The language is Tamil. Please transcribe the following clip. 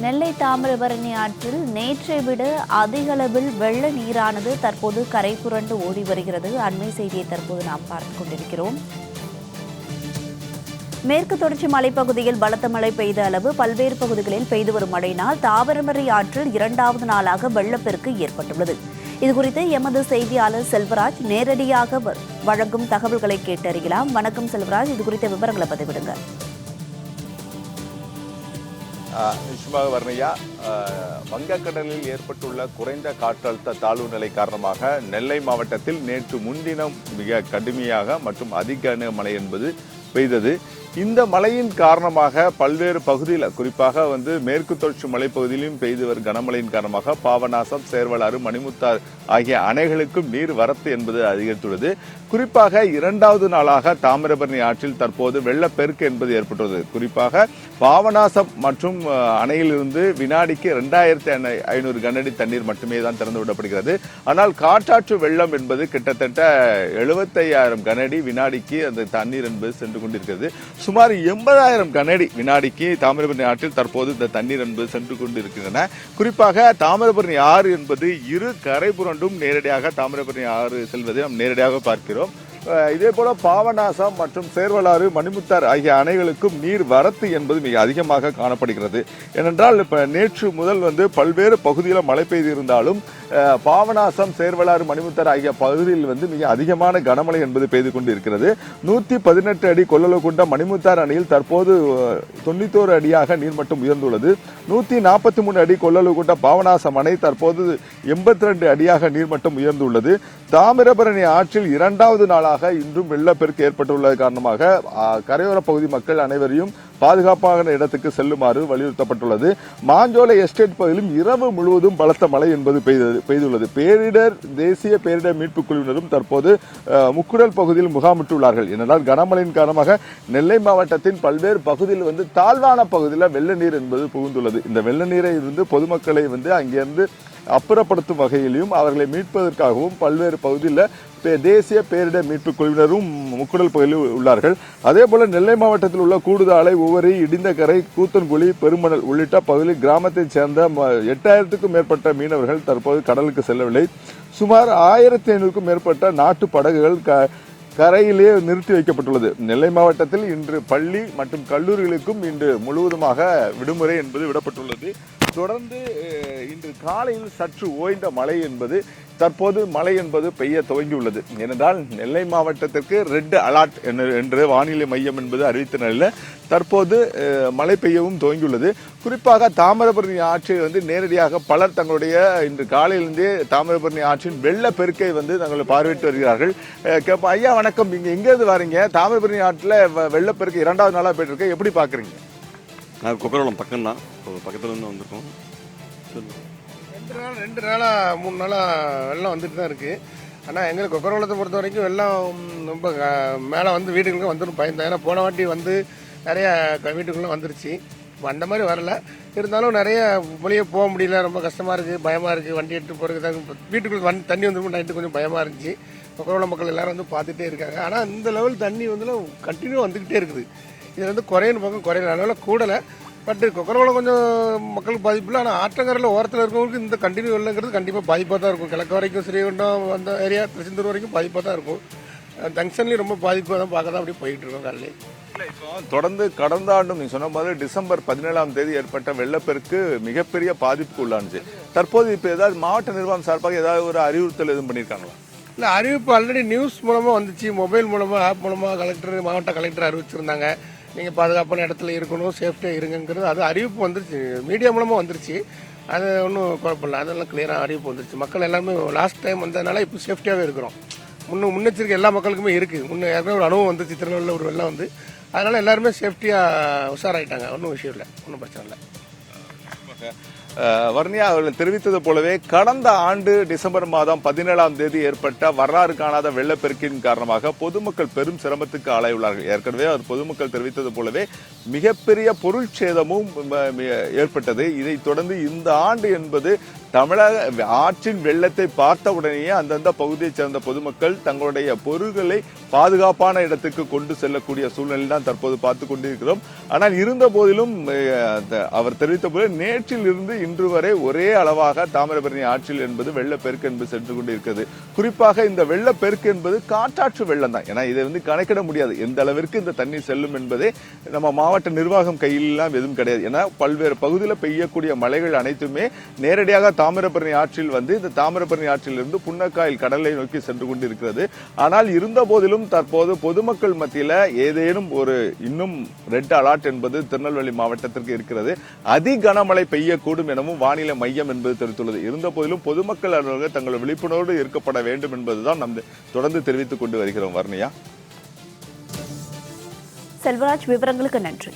நெல்லை தாமிரபரணி ஆற்றில் நேற்றை விட அதிக அளவில் வெள்ள நீரானது தற்போது கரை புரண்டு ஓடி வருகிறது. அண்மை செய்தியை தற்போது நாம் பார்த்துக் கொண்டிருக்கிறோம். மேற்கு தொடர்ச்சி மலைப்பகுதியில் பலத்த மழை பெய்த அளவு பல்வேறு பகுதிகளில் பெய்து வரும் மழையினால் தாமிரபரணி ஆற்றில் இரண்டாவது நாளாக வெள்ளப்பெருக்கு ஏற்பட்டுள்ளது. இதுகுறித்து எமது செய்தியாளர் செல்வராஜ் நேரடியாக வ- வழங்கும் தகவல்களை கேட்டறியலாம். வணக்கம் செல்வராஜ். இது குறித்த விவரங்களை பதிவிடுங்க. நிச்சயமாக வர்ணையா ஆஹ் வங்கக்கடலில் ஏற்பட்டுள்ள குறைந்த காற்றழுத்த தாழ்வு நிலை காரணமாக நெல்லை மாவட்டத்தில் நேற்று முன்தினம் மிக கடுமையாக மற்றும் அதிக மழை என்பது பெய்தது. இந்த மழையின் காரணமாக பல்வேறு பகுதியில் குறிப்பாக வந்து மேற்கு தொடர்ச்சி மலைப்பகுதியிலும் பெய்து வரும் கனமழையின் காரணமாக பாவநாசம் சேர்வலாறு மணிமுத்தார் ஆகிய அணைகளுக்கும் நீர் வரத்து என்பது அதிகரித்துள்ளது. குறிப்பாக இரண்டாவது நாளாக தாமிரபரணி ஆற்றில் தற்போது வெள்ளப்பெருக்கு என்பது ஏற்பட்டுள்ளது. குறிப்பாக பாவநாசம் மற்றும் அணையிலிருந்து வினாடிக்கு இரண்டாயிரத்தி ஐநூறு கனஅடி தண்ணீர் மட்டுமே தான் திறந்து விடப்படுகிறது ஆனால் காற்றாற்று வெள்ளம் என்பது கிட்டத்தட்ட எழுபத்தையாயிரம் கனஅடி வினாடிக்கு அந்த தண்ணீர் என்பது சென்று கொண்டிருக்கிறது. சுமார் எண்பதாயிரம் கனடி வினாடிக்கு தாமிரபரணி ஆற்றில் தற்போது இந்த தண்ணீர் என்பது சென்று கொண்டு இருக்கின்றன குறிப்பாக தாமிரபரணி ஆறு என்பது இரு கரை புரண்டும் நேரடியாக தாமிரபரணி ஆறு செல்வதை நாம் நேரடியாக பார்க்கிறோம். இதே போல பாவநாசம் மற்றும் சேர்வலாறு மணிமுத்தார் ஆகிய அணைகளுக்கும் நீர் வரத்து என்பது மிக அதிகமாக காணப்படுகிறது. ஏனென்றால் இப்போ நேற்று முதல் வந்து பல்வேறு பகுதியில் மழை பெய்து இருந்தாலும் பாவநாசம் சேர்வலாறு மணிமுத்தார் ஆகிய பகுதியில் வந்து மிக அதிகமான கனமழை என்பது பெய்து கொண்டிருக்கிறது. நூற்றி பதினெட்டு அடி கொள்ளளவு கொண்ட மணிமுத்தார் அணையில் தற்போது தொண்ணூத்தோரு அடியாக நீர்மட்டம் உயர்ந்துள்ளது. நூற்றி நாற்பத்தி மூணு அடி கொள்ளளவு கொண்ட பாவநாசம் அணை தற்போது எண்பத்தி ரெண்டு அடியாக நீர்மட்டம் உயர்ந்துள்ளது. தாமிரபரணி ஆற்றில் இரண்டாவது நாளாக இன்றும் வெள்ளப்பெருக்கு ஏற்பட்டுள்ளது காரணமாக கரையோர பகுதி மக்கள் அனைவரையும் பாதுகாப்பான இடத்துக்கு செல்லுமாறு வலியுறுத்தப்பட்டுள்ளது. மாஞ்சோலை எஸ்டேட் பகுதியிலும் இரவு முழுவதும் பலத்த மழை என்பது பெய்தது பெய்துள்ளது. பேரிடர் தேசிய பேரிடர் மீட்புக் குழுவினரும் தற்போது முக்குடல் பகுதியில் முகாமிட்டுள்ளார்கள். ஏனென்றால் கனமழையின் காரணமாக நெல்லை மாவட்டத்தின் பல்வேறு பகுதியில் வந்து தாழ்வான பகுதியில் வெள்ள நீர் என்பது புகுந்துள்ளது. இந்த வெள்ள நீரை இருந்து பொதுமக்களை வந்து அங்கிருந்து அப்புறப்படுத்தும் வகையிலும் அவர்களை மீட்பதற்காகவும் பல்வேறு பகுதியில் பே- தேசிய பேரிடர் மீட்புக் குழுவினரும் முக்குடல் பகுதியில் உள்ளார்கள். அதே போல நெல்லை மாவட்டத்தில் உள்ள கூடுதாலை உவரி இடிந்தகரை கூத்தன்குழி பெருமணல் உள்ளிட்ட பகுதியில் கிராமத்தைச் சேர்ந்த எட்டாயிரத்துக்கும் மேற்பட்ட மீனவர்கள் தற்போது கடலுக்கு செல்லவில்லை. சுமார் ஆயிரத்தி ஐநூறுக்கும் மேற்பட்ட நாட்டு படகுகள் க கரையிலே நிறுத்தி வைக்கப்பட்டுள்ளது. நெல்லை மாவட்டத்தில் இன்று பள்ளி மற்றும் கல்லூரிகளுக்கும் இன்று முழுவதுமாக விடுமுறை என்பது விடப்பட்டுள்ளது. தொடர்ந்து இன்று காலையில் சற்று ஓய்ந்த மழை என்பது தற்போது மழை என்பது பெய்ய துவங்கியுள்ளது. ஏனென்றால் நெல்லை மாவட்டத்திற்கு ரெட் அலர்ட் என்று- என்று வானிலை மையம் என்பது அறிவித்த நிலையில் தற்போது மழை பெய்யவும் துவங்கியுள்ளது. குறிப்பாக தாமிரபரணி ஆற்றில் வந்து நேரடியாக பலர் தங்களுடைய இன்று காலையிலிருந்தே தாமிரபரணி ஆற்றின் வெள்ளப்பெருக்கை வந்து தங்களை பார்வையிட்டு வருகிறார்கள். அஹ், ஐயா வணக்கம். இங்கே எங்கேருந்து வரீங்க? தாமிரபரணி ஆற்றில் வெள்ளப்பெருக்கு இரண்டாவது நாளாக போயிட்டு இருக்கு. எப்படி பார்க்குறீங்க நான் குக்கரகுளம் பக்கம் தான் பக்கத்துலேருந்து வந்திருக்கோம். சொல்லுங்க. ரெண்டு நாள் ரெண்டு நாளாக மூணு நாளாக வெள்ளம் வந்துட்டு தான் இருக்குது ஆனால் எங்களுக்கு கொக்கரகுளத்தை பொறுத்த வரைக்கும் வெள்ளம் ரொம்ப மேலே வந்து வீடுகளுக்கும் வந்துடும் பயந்தான் ஏன்னா போன வாட்டி வந்து நிறைய க- வீட்டுக்குள்ளே வந்துருச்சு. இப்போ அந்த மாதிரி வரல. இருந்தாலும் நிறைய வெளியே போக முடியல. ரொம்ப கஷ்டமாக இருக்குது பயமாக இருக்குது வண்டி எடுத்து போகிறதுக்கு தான் வீட்டுக்குள்ள தண்ணி வந்து நைட்டு கொஞ்சம் பயமாக இருந்துச்சு. கொக்கரகுளம் மக்கள் எல்லாரும் வந்து பார்த்துட்டே இருக்காங்க. ஆனால் இந்த லெவல் தண்ணி வந்து கண்டினியூ வந்துக்கிட்டே இருக்குது. இது வந்து குறையணும் பக்கம் குறையல. அதனால கூடலை. பட் கொக்கரகுளம் கொஞ்சம் மக்களுக்கு பாதிப்பு இல்லை. ஆனால் ஆற்றங்கரையில் ஓரத்தில் இருக்கவங்களுக்கு இந்த கண்டினியூ இல்லைங்கிறது கண்டிப்பாக பாதிப்பாக தான் இருக்கும். கிழக்கு வரைக்கும் ஸ்ரீகுண்டம் அந்த ஏரியா திருச்செந்தூர் வரைக்கும் பாதிப்பாக தான் இருக்கும். ஜங்ஷன்லேயும் ரொம்ப பாதிப்பாக தான் பார்க்க தான் அப்படியே போயிட்டு இருக்கோம் காலையிலே. தொடர்ந்து கடந்த ஆண்டும் நீங்க சொன்ன மாதிரி டிசம்பர் பதினேழாம் தேதி ஏற்பட்ட வெள்ளப்பெருக்கு மிகப்பெரிய பாதிப்புக்கு உள்ளானுச்சு. தற்போது இப்ப ஏதாவது மாவட்ட நிர்வாகம் சார்பாக ஏதாவது ஒரு அறிவுறுத்தல் எதுவும் பண்ணியிருக்காங்களா? இல்லை அறிவிப்பு ஆல்ரெடி நியூஸ் மூலமாக வந்துச்சு. மொபைல் மூலமாக ஆப் மூலமாக கலெக்டர் மாவட்ட கலெக்டர் அறிவிச்சிருந்தாங்க. நீங்கள் பாதுகாப்பான இடத்துல இருக்கணும் சேஃப்டியாக இருங்கங்கிறது அது அறிவிப்பு வந்துருச்சு. மீடியா மூலமாக வந்துருச்சு. அது ஒன்றும் குழப்பம் இல்லை அதெல்லாம் கிளியராக அறிவிப்பு வந்துருச்சு. மக்கள் எல்லாமே லாஸ்ட் டைம் வந்ததுனால இப்போ சேஃப்டியாகவே இருக்கிறோம். முன்ன முன்னெச்சரிக்கை எல்லா மக்களுக்குமே இருக்குது முன்ன ஏற்கனவே ஒரு அனுபவம் வந்துச்சு. திருநெல்வேலியில் ஒரு வெள்ளம் வந்து. அதனால் எல்லாருமே சேஃப்டியாக உஷாராயிட்டாங்க. ஒன்றும் விஷயம் இல்லை. ஒன்றும் பிரச்சனை இல்லை. வர்ணியா அவர்கள் தெரிவித்தது போலவே கடந்த ஆண்டு டிசம்பர் மாதம் பதினேழாம் தேதி ஏற்பட்ட வரலாறு காணாத வெள்ளப்பெருக்கின் காரணமாக பொதுமக்கள் பெரும் சிரமத்துக்கு ஆளாயுள்ளார்கள். ஏற்கனவே அவர் பொதுமக்கள் தெரிவித்தது போலவே மிகப்பெரிய பொருள் சேதமும் ஏற்பட்டது. இதைத் தொடர்ந்து இந்த ஆண்டு என்பது தமிழக ஆற்றின் வெள்ளத்தை பார்த்த உடனேயே அந்தந்த பகுதியைச் சேர்ந்த பொதுமக்கள் தங்களுடைய பொருள்களை பாதுகாப்பான இடத்துக்கு கொண்டு செல்லக்கூடிய சூழ்நிலை தான் தற்போது பார்த்து கொண்டிருக்கிறோம். ஆனால் இருந்த போதிலும் அவர் தெரிவித்த போது நேற்று நேற்றில் இருந்து இன்று வரை ஒரே அளவாக தாமிரபரணி ஆற்றில் என்பது வெள்ளப்பெருக்கு என்பது சென்று கொண்டிருக்கிறது. குறிப்பாக இந்த வெள்ளப்பெருக்கு என்பது காற்றாற்று வெள்ளம் தான். ஏன்னா இதை வந்து கணக்கிட முடியாது. எந்த அளவிற்கு இந்த தண்ணீர் செல்லும் என்பதே நம்ம மாவட்ட நிர்வாகம் கையிலாம் எதுவும் கிடையாது. ஏன்னா பல்வேறு பகுதியில் பெய்யக்கூடிய மழைகள் அனைத்துமே நேரடியாக தாமிரபரணி ஆற்றில் வந்து இந்த தாமிரபரணி ஆற்றிலிருந்து புன்னக்காயில் கடலை நோக்கி சென்று கொண்டு இருக்கிறது ஆனால் இருந்த போதிலும் தற்போது பொதுமக்கள் மத்தியில் ஏதேனும் ஒரு இன்னும் ரெட் அலர்ட் என்பது திருநெல்வேலி மாவட்டத்திற்கு இருக்கிறது. அதி கனமழை பெய்யக்கூடும் எனவும் வானிலை மையம் என்பது தெரிவித்துள்ளது. இருந்த போதிலும் பொதுமக்கள் அலுவலக தங்கள் விழிப்புணர்வோடு இருக்கப்பட வேண்டும் என்பதுதான் நம் தொடர்ந்து தெரிவித்துக் கொண்டு வருகிறோம் வர்ணியா செல்வராஜ் விவரங்களுக்கு நன்றி.